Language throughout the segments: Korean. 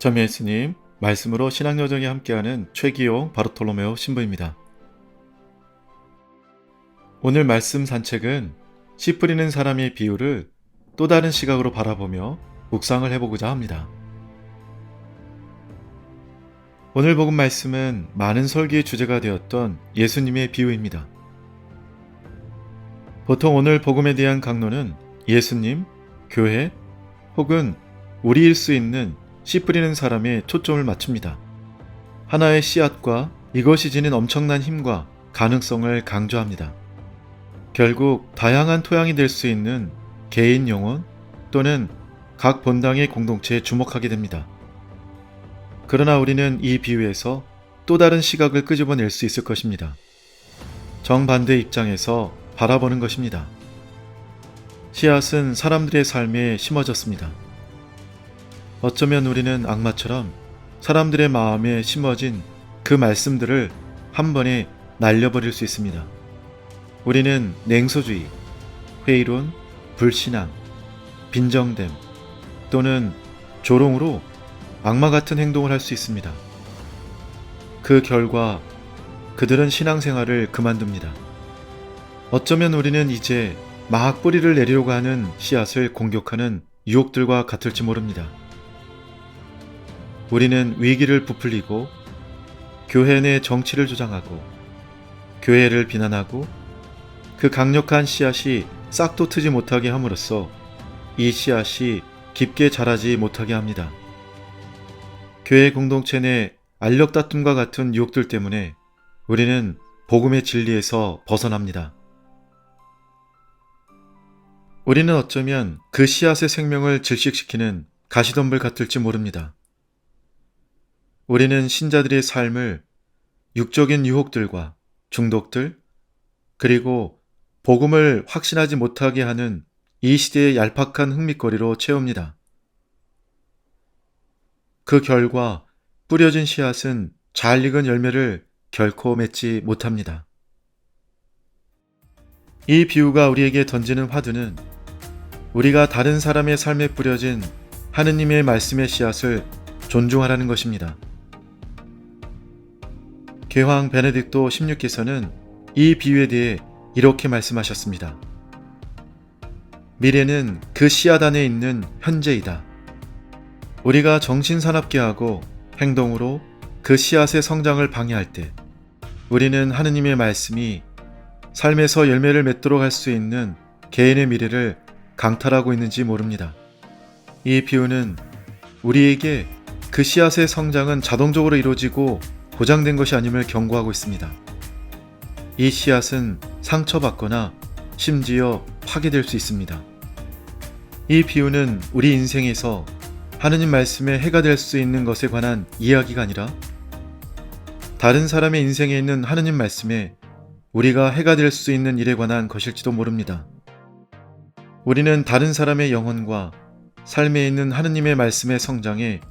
점예 예수님, 말씀으로 신앙여정에 함께하는 최기용 바르톨로메오 신부입니다. 오늘 말씀 산책은 씨 뿌리는 사람의 비유를 또 다른 시각으로 바라보며 묵상을 해보고자 합니다. 오늘 복음 말씀은 많은 설교의 주제가 되었던 예수님의 비유입니다. 보통 오늘 복음에 대한 강론은 예수님, 교회, 혹은 우리일 수 있는 씨 뿌리는 사람에 초점을 맞춥니다. 하나의 씨앗과 이것이 지닌 엄청난 힘과 가능성을 강조합니다. 결국 다양한 토양이 될 수 있는 개인 영혼 또는 각 본당의 공동체에 주목하게 됩니다. 그러나 우리는 이 비유에서 또 다른 시각을 끄집어낼 수 있을 것입니다. 정반대 입장에서 바라보는 것입니다. 씨앗은 사람들의 삶에 심어졌습니다. 어쩌면 우리는 악마처럼 사람들의 마음에 심어진 그 말씀들을 한 번에 날려버릴 수 있습니다. 우리는 냉소주의, 회의론, 불신앙, 빈정됨 또는 조롱으로 악마 같은 행동을 할 수 있습니다. 그 결과 그들은 신앙생활을 그만둡니다. 어쩌면 우리는 이제 막 뿌리를 내리려고 하는 씨앗을 공격하는 유혹들과 같을지 모릅니다. 우리는 위기를 부풀리고 교회 내 정치를 주장하고 교회를 비난하고 그 강력한 씨앗이 싹도 트지 못하게 함으로써 이 씨앗이 깊게 자라지 못하게 합니다. 교회 공동체 내 알력 다툼과 같은 유혹들 때문에 우리는 복음의 진리에서 벗어납니다. 우리는 어쩌면 그 씨앗의 생명을 질식시키는 가시덤불 같을지 모릅니다. 우리는 신자들의 삶을 육적인 유혹들과 중독들, 그리고 복음을 확신하지 못하게 하는 이 시대의 얄팍한 흥미거리로 채웁니다. 그 결과 뿌려진 씨앗은 잘 익은 열매를 결코 맺지 못합니다. 이 비유가 우리에게 던지는 화두는 우리가 다른 사람의 삶에 뿌려진 하느님의 말씀의 씨앗을 존중하라는 것입니다. 개황 베네딕토 16기서는 이 비유에 대해 이렇게 말씀하셨습니다. 미래는 그 씨앗 안에 있는 현재이다. 우리가 정신사납게 하고 행동으로 그 씨앗의 성장을 방해할 때 우리는 하느님의 말씀이 삶에서 열매를 맺도록 할 수 있는 개인의 미래를 강탈하고 있는지 모릅니다. 이 비유는 우리에게 그 씨앗의 성장은 자동적으로 이루어지고 보장된 것이 아님을 경고하고 있습니다. 이 씨앗은 상처받거나 심지어 파괴될 수 있습니다. 이 비유는 우리 인생에서 하느님 말씀에 해가 될 수 있는 것에 관한 이야기가 아니라 다른 사람의 인생에 있는 하느님 말씀에 우리가 해가 될 수 있는 일에 관한 것일지도 모릅니다. 우리는 다른 사람의 영혼과 삶에 있는 하느님의 말씀의 성장에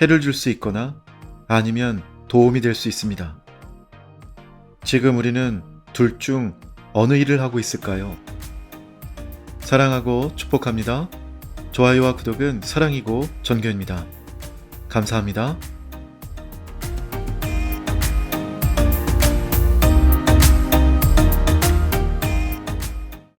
해를 줄 수 있거나 아니면 도움이 될 수 있습니다. 지금 우리는 둘 중 어느 일을 하고 있을까요? 사랑하고 축복합니다. 좋아요와 구독은 사랑이고 전교입니다. 감사합니다.